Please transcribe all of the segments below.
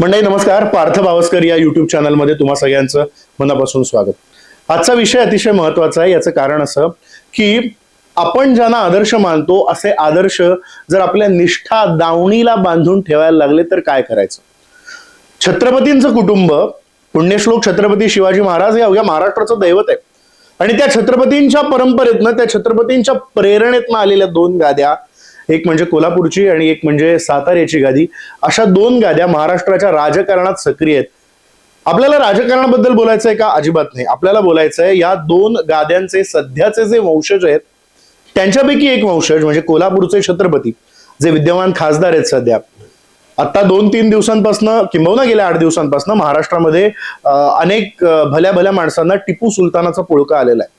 मंडळी नमस्कार. पार्थ भावस्कर या युट्यूब चॅनलमध्ये तुम्हा सगळ्यांचं मनापासून स्वागत. आजचा विषय अतिशय महत्त्वाचा आहे. याचं कारण असं की आपण ज्यांना आदर्श मानतो असे आदर्श जर आपल्या निष्ठा दावणीला बांधून ठेवायला लागले तर काय करायचं? छत्रपतींचं कुटुंब पुण्यश्लोक छत्रपती शिवाजी महाराज हे अवघ्या महाराष्ट्राचं दैवत आहे. आणि त्या छत्रपतींच्या परंपरेतनं त्या छत्रपतींच्या प्रेरणेतनं आलेल्या दोन गाद्या एक म्हणजे कोल्हापूरची आणि एक म्हणजे साताऱ्याची गादी. अशा दोन गाद्या महाराष्ट्राच्या राजकारणात सक्रिय आहेत. आपल्याला राजकारणाबद्दल बोलायचं आहे का? अजिबात नाही. आपल्याला बोलायचं आहे या दोन गाद्यांचे सध्याचे जे वंशज आहेत त्यांच्यापैकी एक वंशज म्हणजे कोल्हापूरचे छत्रपती जे विद्यमान खासदार आहेत सध्या. आता दोन तीन दिवसांपासून किंबहुना गेल्या आठ दिवसांपासून महाराष्ट्रामध्ये अनेक भल्या भल्या माणसांना टिपू सुलतानाचा पुळका आलेला आहे.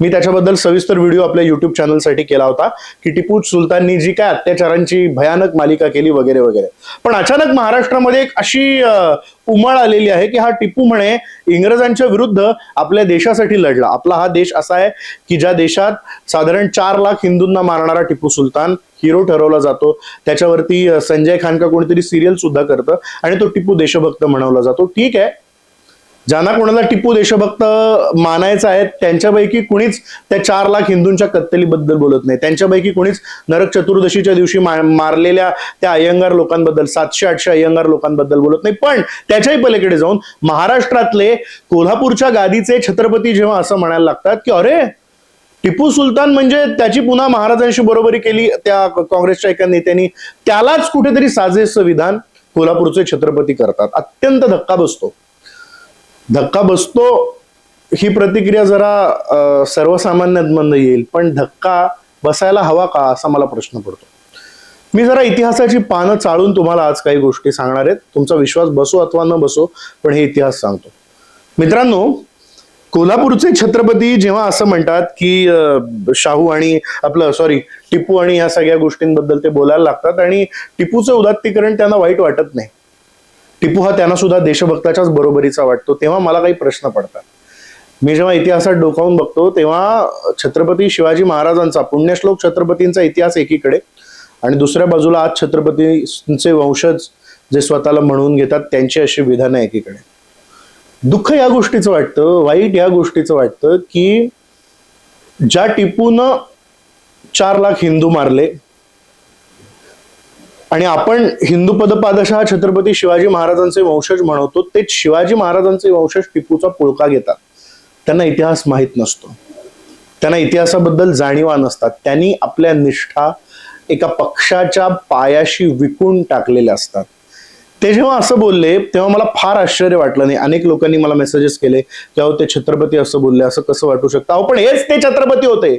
मी त्याच्याबद्दल सविस्तर व्हिडिओ आपल्या युट्यूब चॅनलसाठी केला होता की टिपू सुलताननी जी काय अत्याचारांची भयानक मालिका केली वगैरे वगैरे. पण अचानक महाराष्ट्रामध्ये एक अशी उमळ आलेली आहे की हा टिपू म्हणे इंग्रजांच्या विरुद्ध आपल्या देशासाठी लढला. आपला हा देश असा आहे की ज्या देशात साधारण चार लाख हिंदूंना मारणारा टिपू सुलतान हिरो ठरवला जातो. त्याच्यावरती संजय खान का कोणीतरी सिरियल सुद्धा करतं आणि तो टिपू देशभक्त म्हणवला जातो. ठीक आहे ज्यांना कोणाला टिपू देशभक्त मानायचं आहे त्यांच्यापैकी कुणीच त्या चार लाख हिंदूंच्या कत्तलीबद्दल बोलत नाही. त्यांच्यापैकी कुणीच नरक चतुर्दशीच्या दिवशी मारलेल्या त्या अय्यंगार लोकांबद्दल सातशे आठशे अय्यंगार लोकांबद्दल बोलत नाही. पण त्याच्याही पलीकडे जाऊन महाराष्ट्रातले कोल्हापूरच्या गादीचे छत्रपती जेव्हा असं म्हणायला लागतात की अरे टिपू सुलतान म्हणजे त्याची पुन्हा महाराजांशी बरोबरी केली त्या काँग्रेसच्या एका नेत्यांनी त्यालाच कुठेतरी साजेसं विधान कोल्हापूरचे छत्रपती करतात. अत्यंत धक्का बसतो. धक्का बसतो ही प्रतिक्रिया जरा अं, सर्वसामान्यांमधनं येईल पण धक्का बसायला हवा का असा मला प्रश्न पडतो. मी जरा इतिहासाची पानं चाळून तुम्हाला आज काही गोष्टी सांगणार आहेत. तुमचा विश्वास बसो अथवा न बसो पण हे इतिहास सांगतो. मित्रांनो कोल्हापूरचे छत्रपती जेव्हा असं म्हणतात की शाहू आणि आपलं सॉरी टिपू आणि या सगळ्या गोष्टींबद्दल ते बोलायला लागतात आणि टिपूचं उदात्तीकरण त्यांना वाईट वाटत नाही. टिपू हा त्यांना सुद्धा देशभक्ताच्याच बरोबरीचा वाटतो तेव्हा मला काही प्रश्न पडतात. मी जेव्हा इतिहासात डोकावून बघतो तेव्हा छत्रपती शिवाजी महाराजांचा पुण्यश्लोक छत्रपतींचा इतिहास एकीकडे आणि दुसऱ्या बाजूला आज छत्रपतींचे वंशज जे स्वतःला म्हणून घेतात त्यांची अशी विधानं एकीकडे. दुःख या गोष्टीचं वाटतं वाईट या गोष्टीचं वाटतं की ज्या टिपूनं चार लाख हिंदू मारले आणि आपण हिंदू पदपादशा छत्रपती शिवाजी महाराजांचे वंशज म्हणवतो ते शिवाजी महाराजांचे वंशज टिपूचा पुळका घेतात. त्यांना इतिहास माहीत नसतो. त्यांना इतिहासाबद्दल जाणीवा नसतात. त्यांनी आपल्या निष्ठा एका पक्षाच्या पायाशी विकून टाकलेल्या असतात. ते जेव्हा असं बोलले तेव्हा मला फार आश्चर्य वाटलं नाही अनेक लोकांनी मला मेसेजेस केले तेव्हा ते छत्रपती असं बोलले असं कसं वाटू शकतं? अहो पण हेच ते छत्रपती होते.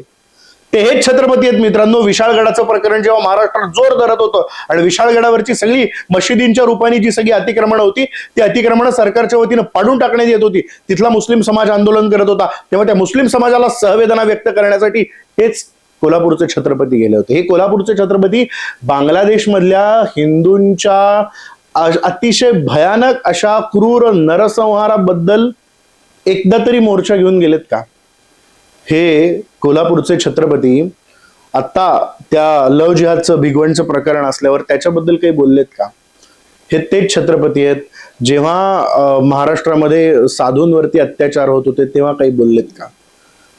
ते हेच छत्रपती आहेत मित्रांनो. विशाळगडाचं प्रकरण जेव्हा महाराष्ट्रात जोर धरत होतं आणि विशाळगडावरची सगळी मशिदींच्या रूपाने जी सगळी अतिक्रमणं होती ती अतिक्रमणं सरकारच्या वतीनं पाडून टाकण्यात येत होती. तिथला मुस्लिम समाज आंदोलन करत होता. तेव्हा त्या मुस्लिम समाजाला सहवेदना व्यक्त करण्यासाठी हेच कोल्हापूरचे छत्रपती गेले होते. हे कोल्हापूरचे छत्रपती बांगलादेशमधल्या हिंदूंच्या अतिशय भयानक अशा क्रूर नरसंहाराबद्दल एकदा तरी मोर्चा घेऊन गेलेत का? हे कोल्हापूरचे छत्रपती आता त्या लव जिहादचं भिगवणचं प्रकरण असल्यावर त्याच्याबद्दल काही बोललेत का? हे तेच छत्रपती आहेत. जेव्हा महाराष्ट्रामध्ये साधूंवरती अत्याचार होत होते तेव्हा काही बोललेत का?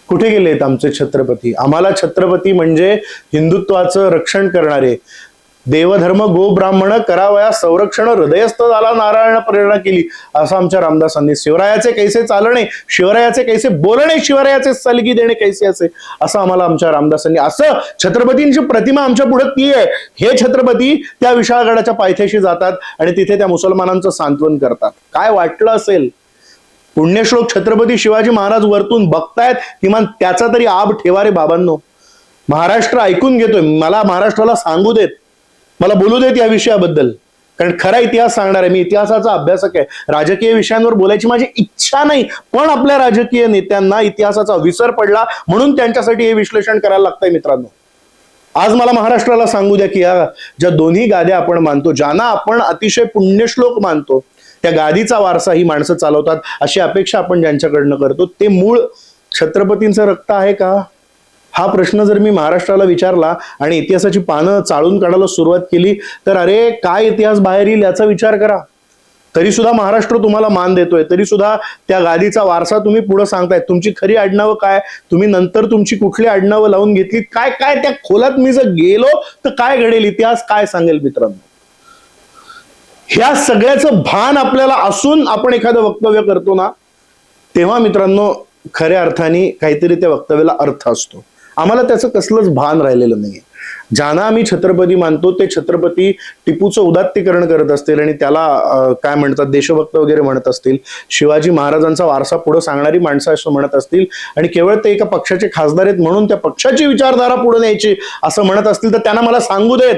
कुठे गेलेत आमचे छत्रपती? आम्हाला छत्रपती म्हणजे हिंदुत्वाचं रक्षण करणारे देवधर्म गो ब्राह्मण करावया संरक्षण हृदयस्थ झाला नारायण प्रेरणा केली. असं आमच्या रामदासांनी शिवरायाचे कैसे चालणे शिवरायाचे कैसे बोलणे शिवरायाचे सलगी देणे कैसे असे? असं आम्हाला आमच्या रामदासांनी असं छत्रपतींची प्रतिमा आमच्या पुढे ती आहे हे छत्रपती त्या विशाळगडाच्या पायथ्याशी जातात आणि तिथे त्या मुसलमानांचं सांत्वन करतात. काय वाटलं असेल? पुण्यश्लोक छत्रपती शिवाजी महाराज वरतून बघतायत किमान त्याचा तरी आब ठेवा रे बाबांनो. महाराष्ट्र ऐकून घेतोय. मला महाराष्ट्राला सांगू देत. मला बोलू देत या विषयाबद्दल. कारण खरा इतिहास सांगणार आहे मी इतिहासाचा अभ्यासक आहे. राजकीय विषयांवर बोलायची माझी इच्छा नाही पण आपल्या राजकीय नेत्यांना इतिहासाचा विसर पडला म्हणून त्यांच्यासाठी हे विश्लेषण करायला लागतंय मित्रांनो. आज मला महाराष्ट्राला सांगू द्या की या ज्या दोन्ही गाद्या आपण मानतो ज्यांना आपण अतिशय पुण्यश्लोक मानतो त्या गादीचा वारसा ही माणसं चालवतात अशी अपेक्षा आपण ज्यांच्याकडनं करतो ते मूळ छत्रपतींचं रक्त आहे का? हा प्रश्न जर मी महाराष्ट्राला विचारला आणि इतिहासाची पानं चाळून काढायला सुरुवात केली तर अरे काय इतिहास बाहेर येईल याचा विचार करा. तरी सुद्धा महाराष्ट्र तुम्हाला मान देतोय. तरी सुद्धा त्या गादीचा वारसा तुम्ही पुढे सांगताय तुमची खरी आडनावं काय? तुम्ही नंतर तुमची कुठली आडनावं लावून घेतली? काय काय त्या खोलात मी जर गेलो तर काय घडेल? इतिहास काय सांगेल मित्रांनो? ह्या सगळ्याचं भान आपल्याला असून आपण एखादं वक्तव्य करतो ना तेव्हा मित्रांनो खऱ्या अर्थाने काहीतरी त्या वक्तव्याला अर्थ असतो. आम्हाला त्याचं कसलंच भान राहिलेलं नाही ज्यांना आम्ही छत्रपती मानतो ते छत्रपती टिपूचं उदात्तीकरण करत असतील आणि त्याला काय म्हणतात देशभक्त वगैरे म्हणत असतील शिवाजी महाराजांचा वारसा पुढे सांगणारी माणसं असं म्हणत असतील आणि केवळ ते एका पक्षाचे खासदार आहेत म्हणून त्या पक्षाची विचारधारा पुढे न्यायची असं म्हणत असतील तर त्यांना मला सांगू देत.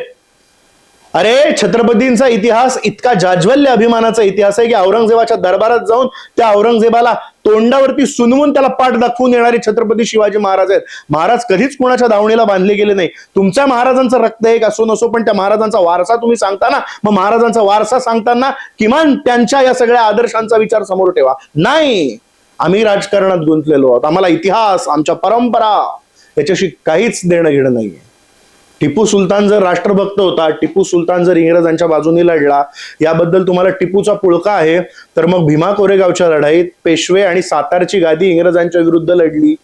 अरे छत्रपतींचा इतिहास इतका जाज्वल्य अभिमानाचा इतिहास आहे की औरंगजेबाच्या दरबारात जाऊन त्या औरंगजेबाला तोंडावरती सुनवून त्याला पाठ दाखवून येणारे छत्रपती शिवाजी महाराज आहेत. महाराज कधीच कुणाच्या दावणीला बांधले गेले नाही. तुमच्या महाराजांचं रक्त एक असो नसो पण त्या महाराजांचा वारसा तुम्ही सांगताना मग महाराजांचा वारसा सांगताना किमान त्यांच्या या सगळ्या आदर्शांचा विचार समोर ठेवा. नाही! आम्ही राजकारणात गुंतलेलो आहोत. आम्हाला इतिहास आमच्या परंपरा याच्याशी काहीच देणं घेणं नाहीये. टिपू सुलतान जर राष्ट्रभक्त होता टिपू सुलतान जर इंग्रजांच्या बाजूने लढला याबद्दल तुम्हाला टिपूचा पुळका आहे तर मग भीमा कोरेगावच्या लढाईत पेशवे आणि सातारची गादी इंग्रजांच्या विरुद्ध लढली.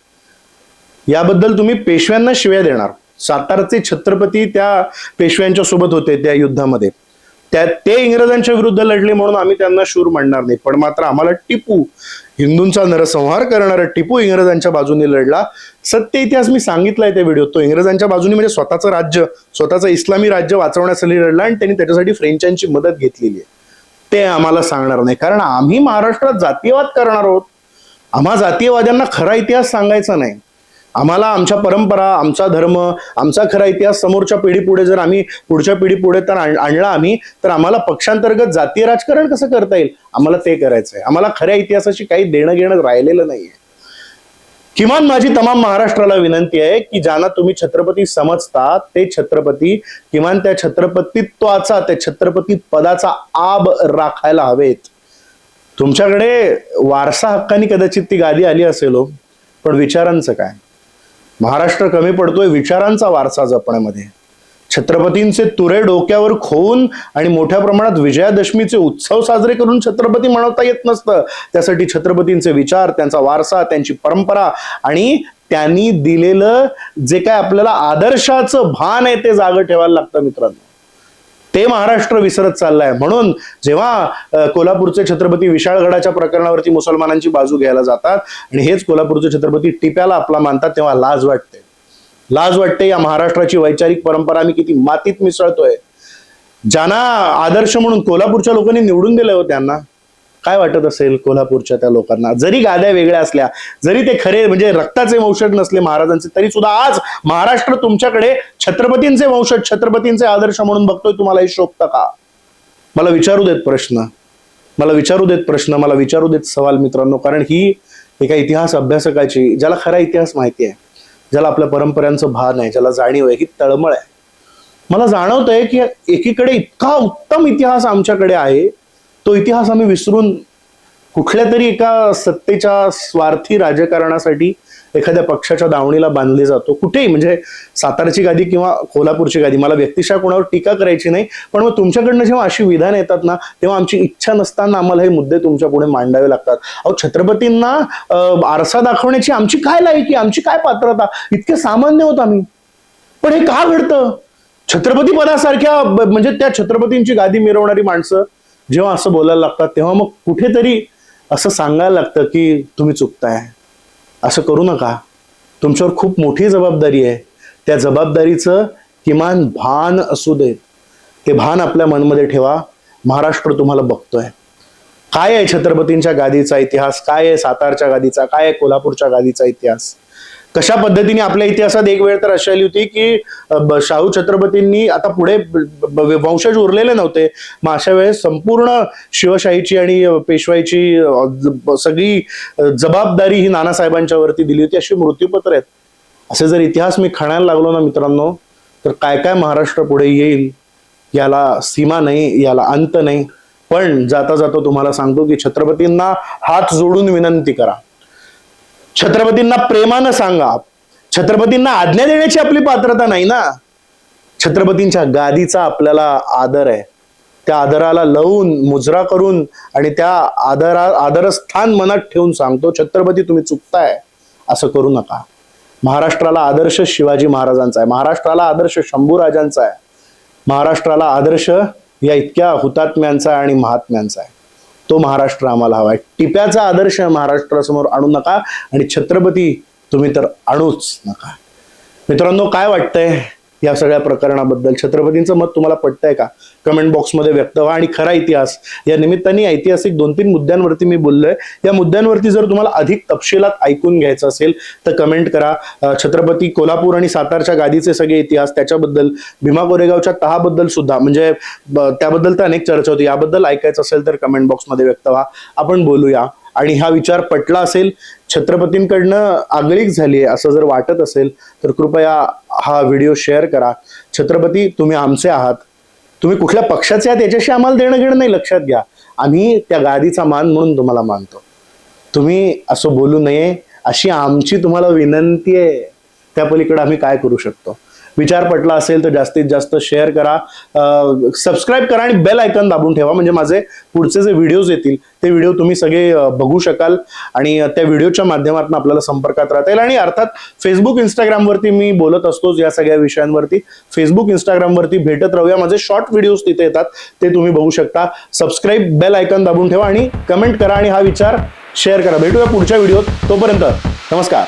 याबद्दल तुम्ही पेशव्यांना शिव्या देणार. सातारचे छत्रपती त्या पेशव्यांच्या सोबत होते त्या युद्धामध्ये. त्या ते इंग्रजांच्या विरुद्ध लढले म्हणून आम्ही त्यांना शूर म्हणणार नाही पण मात्र आम्हाला टिपू हिंदूंचा नरसंहार करणारा टिपू इंग्रजांच्या बाजूने लढला. सत्य इतिहास मी सांगितलाय त्या व्हिडिओत तो. इंग्रजांच्या बाजूने म्हणजे स्वतःचं राज्य स्वतःचं इस्लामी राज्य वाचवण्यासाठी लढला आणि त्यांनी त्याच्यासाठी फ्रेंचांची मदत घेतलेली आहे. ते आम्हाला सांगणार नाही. कारण आम्ही महाराष्ट्रात जातीयवाद करणार आहोत. आम्हा जातीयवाद्यांना खरा इतिहास सांगायचा नाही. आम्हाला आमच्या परंपरा आमचा धर्म आमचा खरा इतिहास समोरच्या पिढी पुढे जर आम्ही पुढच्या पिढी पुढे तर आणला आम्ही तर आम्हाला पक्षांतर्गत जातीय राजकारण कसं करता येईल? आम्हाला ते करायचंय. आम्हाला खऱ्या इतिहासाशी काही देणं घेणं राहिलेलं नाहीये. किमान माझी तमाम महाराष्ट्राला विनंती आहे की ज्यांना तुम्ही छत्रपती समजता ते छत्रपती किमान त्या छत्रपतीत्वाचा त्या छत्रपती पदाचा आब राखायला हवेत. तुमच्याकडे वारसा हक्कानी कदाचित ती गादी आली असेल हो पण विचारांचं काय? महाराष्ट्र कमी पडतोय विचारांचा वारसा जपण्यामध्ये. छत्रपतींचे तुरे डोक्यावर खोवून आणि मोठ्या प्रमाणात विजयादशमीचे उत्सव साजरे करून छत्रपती म्हणवता येत नसतं. त्यासाठी छत्रपतींचे विचार त्यांचा वारसा त्यांची परंपरा आणि त्यांनी दिलेलं जे काय आपल्याला आदर्शाचं भान आहे ते जागं ठेवायला लागतं मित्रांनो. ते महाराष्ट्र विसरत चाललाय. म्हणून जेव्हा कोल्हापूरचे छत्रपती विशाळगडाच्या प्रकरणावरती मुसलमानांची बाजू घ्यायला जातात आणि हेच कोल्हापूरचे छत्रपती टिप्याला आपला मानतात तेव्हा लाज वाटते. लाज वाटते या महाराष्ट्राची वैचारिक परंपरा आम्ही किती मातीत मिसळतोय. ज्यांना आदर्श म्हणून कोल्हापूरच्या लोकांनी निवडून दिलं हो त्यांना काय वाटत असेल कोल्हापूरच्या त्या लोकांना? जरी गाद्या वेगळ्या असल्या जरी ते खरे म्हणजे रक्ताचे वंशज नसले महाराजांचे तरी सुद्धा आज महाराष्ट्र तुमच्याकडे छत्रपतींचे वंशज छत्रपतींचे आदर्श म्हणून बघतोय तुम्हाला हे शोभतं का? मला विचारू देत प्रश्न. मला विचारू देत प्रश्न मला विचारू देत सवाल मित्रांनो कारण ही एका इतिहास अभ्यासकाची ज्याला खरा इतिहास माहिती आहे ज्याला आपल्या परंपरांचं भान आहे ज्याला जाणीव आहे ही तळमळ आहे. मला जाणवतंय की एकीकडे इतका उत्तम इतिहास आमच्याकडे आहे तो इतिहास आम्ही विसरून कुठल्या तरी एका सत्तेच्या स्वार्थी राजकारणासाठी एखाद्या पक्षाच्या दावणीला बांधले जातो. कुठेही म्हणजे सातारची गादी किंवा कोल्हापूरची गादी मला व्यक्तिशः कोणावर टीका करायची नाही पण मग तुमच्याकडनं जेव्हा अशी विधान येतात ना तेव्हा आमची इच्छा नसताना आम्हाला हे मुद्दे तुमच्यापुढे मांडावे लागतात. अहो छत्रपतींना आरसा दाखवण्याची आमची काय लायकी आमची काय पात्रता? इतके सामान्य होत आम्ही. पण हे का घडतं? छत्रपती पदासारख्या म्हणजे त्या छत्रपतींची गादी मिरवणारी माणसं जेव्हा असं बोलायला लागतात तेव्हा मग कुठेतरी असं सांगायला लागतं की तुम्ही चुकताय. असं करू नका. तुमच्यावर खूप मोठी जबाबदारी आहे. त्या जबाबदारीचं किमान भान असू देत. ते भान आपल्या मनमध्ये ठेवा. महाराष्ट्र तुम्हाला बघतोय. काय आहे छत्रपतींच्या गादीचा इतिहास? काय आहे सातारच्या गादीचा? काय आहे कोल्हापूरच्या गादीचा इतिहास? कशा पद्धतीने आपल्या इतिहासात एक वेळ तर अशी आली होती की ब- शाहू छत्रपतींनी आता पुढे वंशज उरलेले नव्हते. मग अशा वेळेस संपूर्ण शिवशाहीची आणि पेशवाईची सगळी जबाबदारी ही नानासाहेबांच्या वरती दिली होती. अशी मृत्यूपत्र आहेत. असे जर इतिहास मी खाण्याला लागलो ना मित्रांनो तर काय काय महाराष्ट्र पुढे येईल? याला सीमा नाही याला अंत नाही. पण जाता जाता तुम्हाला सांगतो की छत्रपतींना हात जोडून विनंती करा. छत्रपतींना प्रेमानं सांगा. छत्रपतींना आज्ञा देण्याची आपली पात्रता नाही ना. छत्रपतींच्या गादीचा आपल्याला आदर आहे. त्या आदराला लवून मुजरा करून आणि त्या आदरा आदरस्थान मनात ठेवून सांगतो छत्रपती तुम्ही चुकताय. असं करू नका. महाराष्ट्राला आदर्श शिवाजी महाराजांचा आहे. महाराष्ट्राला आदर्श शंभूराजांचा आहे. महाराष्ट्राला आदर्श या इतक्या हुतात्म्यांचा आणि महात्म्यांचा आहे. तो महाराष्ट्र आम्हाला हवा आहे टिप्याचा आदर्श महाराष्ट्रासमोर आणू नका आणि छत्रपती तुम्ही तर आणूच नका. मित्रांनो काय वाटतंय? या सगळ्या प्रकरणाबद्दल छत्रपतींचं मत तुम्हाला पटतंय का? कमेंट बॉक्समध्ये व्यक्त व्हा आणि खरा इतिहास. या निमित्ताने ऐतिहासिक दोन तीन मुद्द्यांवरती मी बोललोय. या मुद्द्यांवरती जर तुम्हाला अधिक तपशिलात ऐकून घ्यायचं असेल तर कमेंट करा. छत्रपती कोल्हापूर आणि सातारच्या गादीचे सगळे इतिहास त्याच्याबद्दल भीमा कोरेगावच्या तहाबद्दल सुद्धा म्हणजे ब- त्याबद्दल तर अनेक चर्चा होती. याबद्दल ऐकायचं असेल तर कमेंट बॉक्समध्ये व्यक्त व्हा. आपण बोलूया. आणि हा विचार पटला असेल छत्रपतींकडनं आगळीक झाली आहे असं जर वाटत असेल तर कृपया हा व्हिडिओ शेअर करा. छत्रपती तुम्ही आमचे आहात. तुम्ही कुठल्या पक्षाचे आहात याच्याशी आम्हाला देणं घेणं नाही लक्षात घ्या. आम्ही त्या गादीचा मान म्हणून तुम्हाला मानतो. तुम्ही असं बोलू नये अशी आमची तुम्हाला विनंती आहे. त्या पलीकडे आम्ही काय करू शकतो? विचार पटला असेल तर जास्तीत जास्त शेअर करा. सबस्क्राईब करा आणि बेल आयकन दाबून ठेवा. म्हणजे माझे पुढचे जे व्हिडिओज येतील ते व्हिडिओ तुम्ही सगळे बघू शकाल. आणि त्या व्हिडिओच्या माध्यमातून आपल्याला संपर्कात राहता येईल. आणि अर्थात फेसबुक इंस्टाग्रामवरती मी बोलत असतोच या सगळ्या विषयांवरती. फेसबुक इंस्टाग्रामवरती भेटत राहूया. माझे शॉर्ट व्हिडिओज तिथे येतात. ते तुम्ही बघू शकता. सबस्क्राईब बेल आयकन दाबून ठेवा आणि कमेंट करा आणि हा विचार शेअर करा. भेटूया पुढच्या व्हिडिओत तोपर्यंत. नमस्कार.